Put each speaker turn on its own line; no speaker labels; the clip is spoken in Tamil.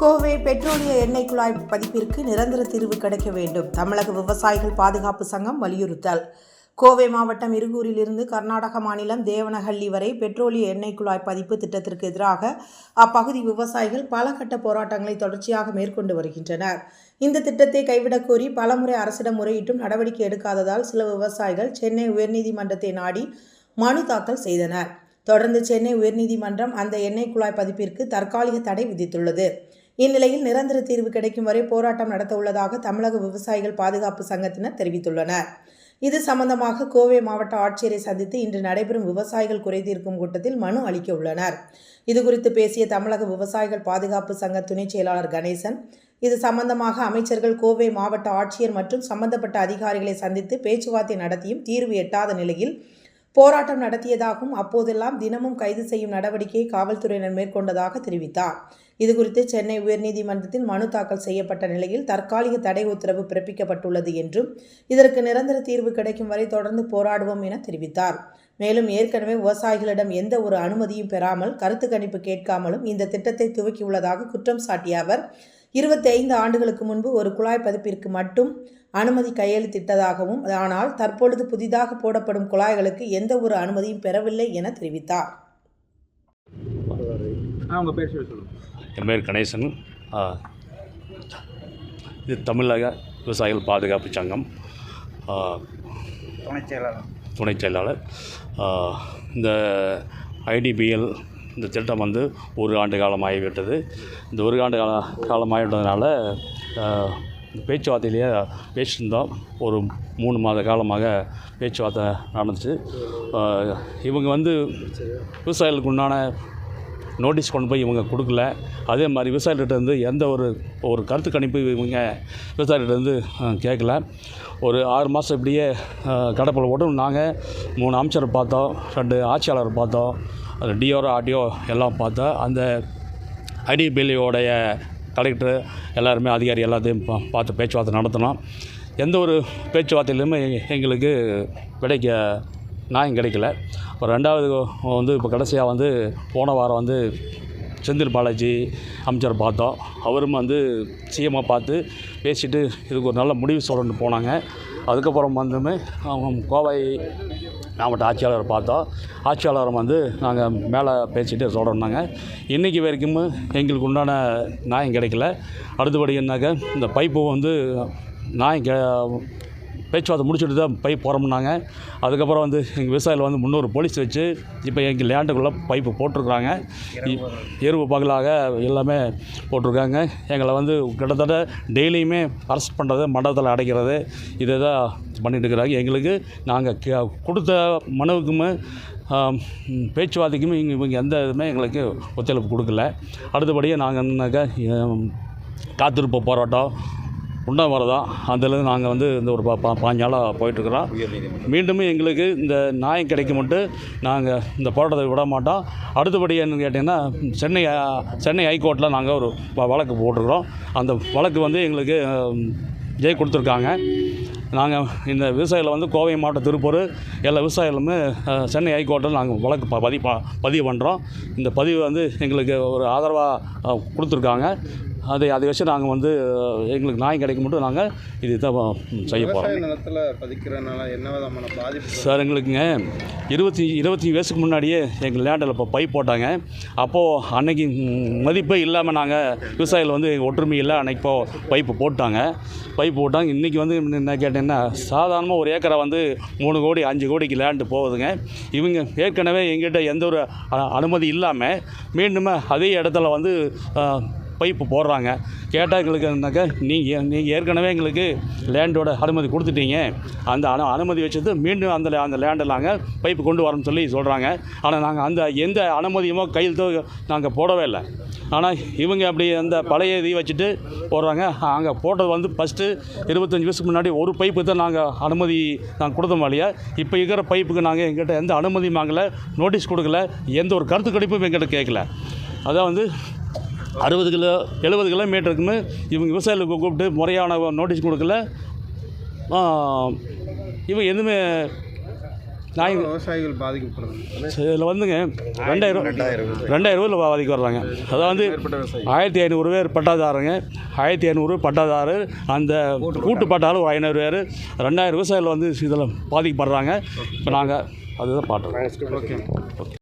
கோவை பெட்ரோலிய எண்ணெய் குழாய் பதிப்பிற்கு நிரந்தர தீர்வு கிடைக்க வேண்டும். தமிழக விவசாயிகள் பாதுகாப்பு சங்கம் வலியுறுத்தல். கோவை மாவட்டம் இருகூரிலிருந்து கர்நாடக மாநிலம் தேவனஹள்ளி வரை பெட்ரோலிய எண்ணெய் குழாய் பதிப்பு திட்டத்திற்கு எதிராக அப்பகுதி விவசாயிகள் பல கட்ட போராட்டங்களை தொடர்ச்சியாக மேற்கொண்டு வருகின்றனர். இந்த திட்டத்தை கைவிடக் கோரி பலமுறை அரசிடம் முறையிட்டும் நடவடிக்கை எடுக்காததால் சில விவசாயிகள் சென்னை உயர்நீதிமன்றத்தை நாடி மனு தாக்கல் செய்தனர். தொடர்ந்து சென்னை உயர்நீதிமன்றம் அந்த எண்ணெய் குழாய் பதிப்பிற்கு தற்காலிக தடை விதித்துள்ளது. இந்நிலையில் நிரந்தர தீர்வு கிடைக்கும் வரை போராட்டம் நடத்த உள்ளதாக தமிழக விவசாயிகள் பாதுகாப்பு சங்கத்தினர் தெரிவித்துள்ளனர். இது சம்பந்தமாக கோவை மாவட்ட ஆட்சியரை சந்தித்து இன்று நடைபெறும் விவசாயிகள் குறைதீர்க்கும் கூட்டத்தில் மனு அளிக்க உள்ளனர். இதுகுறித்து பேசிய தமிழக விவசாயிகள் பாதுகாப்பு சங்க துணைச் செயலாளர் கணேசன் இது சம்பந்தமாக அமைச்சர்கள் கோவை மாவட்ட ஆட்சியர் மற்றும் சம்பந்தப்பட்ட அதிகாரிகளை சந்தித்து பேச்சுவார்த்தை நடத்தியும் தீர்வு எட்டாத நிலையில் போராட்டம் நடத்தியதாகவும் அப்போதெல்லாம் தினமும் கைது செய்யும் நடவடிக்கையை காவல்துறையினர் மேற்கொண்டதாக தெரிவித்தார். இதுகுறித்து சென்னை உயர்நீதிமன்றத்தில் மனு தாக்கல் செய்யப்பட்ட நிலையில் தற்காலிக தடை உத்தரவு பிறப்பிக்கப்பட்டுள்ளது என்றும் இதற்கு நிரந்தர தீர்வு கிடைக்கும் வரை தொடர்ந்து போராடுவோம் என தெரிவித்தார். மேலும் ஏற்கனவே விவசாயிகளிடம் எந்த ஒரு அனுமதியும் பெறாமல் கருத்து கணிப்பு கேட்காமலும் இந்த திட்டத்தை துவக்கியுள்ளதாக குற்றம் சாட்டிய அவர் இருபத்தி ஐந்து ஆண்டுகளுக்கு முன்பு ஒரு குழாய் பதிப்பிற்கு மட்டும் அனுமதி கையெழுத்திட்டதாகவும் ஆனால் தற்பொழுது புதிதாக போடப்படும் குழாய்களுக்கு எந்த ஒரு அனுமதியும் பெறவில்லை என தெரிவித்தார்.
என் பேர் கணேசன். இது தமிழக விவசாயிகள் பாதுகாப்பு சங்கம்.
துணைச் செயலாளர்.
துணைச் செயலாளர். இந்த ஐடிபிஎல் இந்த திட்டம் வந்து ஒரு ஆண்டு காலம் ஆகிவிட்டது இந்த ஒரு ஆண்டு கால காலமாகிவிட்டதுனால பேச்சுவார்த்தையிலேயே பேசியிருந்தோம். ஒரு மூணு மாத காலமாக பேச்சுவார்த்தை நடந்துச்சு. இவங்க வந்து விவசாயிகளுக்கு உண்டான நோட்டீஸ் கொண்டு போய் இவங்க கொடுக்கல. அதே மாதிரி விவசாயிகிட்டேருந்து எந்த ஒரு ஒரு கருத்து கணிப்பு இவங்க விவசாயிகிட்டேருந்து கேட்கல. ஒரு ஆறு மாதம் இப்படியே கடப்பில் போட்டு நாங்கள் மூணு அமைச்சரை பார்த்தோம் ரெண்டு ஆட்சியாளர் பார்த்தோம் அது டிஓரோ ஆர்டிஓ எல்லாம் பார்த்தோம். அந்த ஐடிபிஎல்லியோடைய கலெக்டர் எல்லாருமே அதிகாரி எல்லாத்தையும் பார்த்து பேச்சுவார்த்தை நடத்தினோம் எந்த ஒரு பேச்சுவார்த்தையிலுமே எங்களுக்கு கிடைக்க நியாயம் கிடைக்கல. அப்புறம் ரெண்டாவது வந்து இப்போ கடைசியாக வந்து போன வாரம் வந்து செந்தில் பாலாஜி அமைச்சர் பார்த்தோம். அவரும் வந்து சிஎம்மாக பார்த்து பேசிட்டு இதுக்கு ஒரு நல்ல முடிவு சொல்லணும்னு போனாங்க. அதுக்கப்புறம் வந்துமே அவங்க கோவை மாவட்ட ஆட்சியாளர் பார்த்தோம் ஆட்சியாளரும் வந்து நாங்கள் மேலே பேசிட்டு சொல்கிறோம்னாங்க இன்றைக்கி வரைக்கும் எங்களுக்கு உண்டான நியாயம் கிடைக்கல. அடுத்தபடி என்னாக்க இந்த பைப்பு வந்து நியாயம் கெ பேச்சுவார்த்தை முடிச்சுட்டு தான் பைப் போகிறோம்னாங்க அதுக்கப்புறம் வந்து எங்கள் விவசாயிகள் வந்து முந்நூறு போலீஸ் வச்சு இப்போ எங்கள் லேண்டுக்குள்ளே பைப்பு போட்டிருக்குறாங்க. இ- பகலாக எல்லாமே போட்டிருக்காங்க. எங்களை வந்து கிட்டத்தட்ட டெய்லியுமே அரெஸ்ட் பண்ணுறது மண்டபத்தில் அடைக்கிறது இதை தான் பண்ணிட்டு இருக்கிறாங்க. எங்களுக்கு நாங்கள் கே கொடுத்த மனுவுக்குமே பேச்சுவார்த்தைக்குமே இங்கே இவங்க எந்த இதுவுமே எங்களுக்கு ஒத்துழைப்பு கொடுக்கல. அடுத்தபடியாக நாங்கள் காத்திருப்பு போராட்டம் உண்ணாவிரதம் அதுலேருந்து நாங்கள் வந்து இந்த ஒரு பா பா பாஞ்சு நாளாக போயிட்டுருக்குறோம். மீண்டும் எங்களுக்கு இந்த நியாயம் கிடைக்கும்ட்டு நாங்கள் இந்த போராட்டத்தை விட மாட்டோம். அடுத்தபடி என்னன்னு கேட்டிங்கன்னா சென்னை சென்னை ஹைகோர்ட்டில் நாங்கள் ஒரு வழக்கு போட்டிருக்கிறோம். அந்த வழக்கு வந்து எங்களுக்கு ஜெய் கொடுத்துருக்காங்க. நாங்கள் இந்த விவசாயிகளை வந்து கோவை மாவட்டம் திருப்பூர் எல்லா விவசாயிகளுமே சென்னை ஹைகோர்ட்டில் நாங்கள் வழக்கு ப பதிவு ப- பதிவு பண்ணுறோம் இந்த பதிவு வந்து எங்களுக்கு ஒரு ஆதரவாக கொடுத்துருக்காங்க. அதை அதை வச்சு நாங்கள் வந்து எங்களுக்கு நியாயம் கிடைக்க மட்டும் நாங்கள் இது தான் செய்ய போகிறோம்
நிலத்தில் பதிக்கிறதுனால என்ன விதமான பாதிப்பு?
சார் எங்களுக்குங்க இருபத்தி இருபத்தி வயசுக்கு முன்னாடியே எங்கள் லேண்டில் இப்போ பைப் போட்டாங்க. அப்போது அன்னைக்கு மதிப்பே இல்லாமல் நாங்கள் விவசாயிகள் வந்து ஒற்றுமை இல்லை அன்னைக்கு இப்போ பைப்பு போட்டாங்க. பைப் போட்டாங்க. இன்றைக்கி வந்து என்ன கேட்டீங்கன்னா சாதாரணமாக ஒரு ஏக்கரை வந்து மூணு கோடி அஞ்சு கோடிக்கு லேண்டு போகுதுங்க. இவங்க ஏற்கனவே எங்கிட்ட எந்த ஒரு அனுமதி இல்லாமல் மீண்டும் அதே இடத்துல வந்து பைப்பு போடுறாங்க. கேட்டால் எங்களுக்கு இருந்தாக்கா நீங்கள் நீங்கள் ஏற்கனவே எங்களுக்கு லேண்டோட அனுமதி கொடுத்துட்டீங்க. அந்த அனு அனுமதி வச்சது மீண்டும் அந்த அந்த லேண்டை நாங்கள் பைப்பு கொண்டு வரோம்னு சொல்லி சொல்கிறாங்க ஆனால் நாங்கள் அந்த எந்த அனுமதியுமோ கையெழுத்தோ நாங்கள் போடவே இல்லை. ஆனால் இவங்க அப்படி அந்த பழைய இதை வச்சுட்டு போடுறாங்க. அங்கே போட்டது வந்து ஃபஸ்ட்டு இருபத்தஞ்சி வருஷத்துக்கு முன்னாடி ஒரு பைப்பு தான் நாங்கள் அனுமதி நாங்கள் கொடுத்தோம் இல்லையா? இப்போ இருக்கிற பைப்புக்கு நாங்கள் எங்கிட்ட எந்த அனுமதியும் வாங்கலை நோட்டீஸ் கொடுக்கல எந்த ஒரு கருத்து கணிப்பும் எங்கிட்ட கேட்கல அதான் வந்து அறுபது கிலோ எழுபது கிலோமீட்டருக்குமே இவங்க விவசாயிகளுக்கு கூப்பிட்டு முறையான நோட்டீஸ் கொடுக்கல. இவங்க எதுவுமே நான்
விவசாயிகள் பாதிக்கப்படுறாங்க?
இதில் வந்துங்க. ரெண்டாயிரம் ரெண்டாயிரம். ரூபாயில் பாதிக்கு வர்றாங்க. அதாவது வந்து ஆயிரத்தி ஐநூறு பேர் பட்டாதாரங்க. ஆயிரத்தி ஐநூறு பட்டாதாரர். அந்த கூட்டு பட்டாலும் ஒரு ஐநூறு பேர். ரெண்டாயிரம் விவசாயிகள் வந்து இதில் பாதிக்கப்படுறாங்க. இப்போ நாங்கள் அதுதான் பாட்டுறோம்
ஓகே.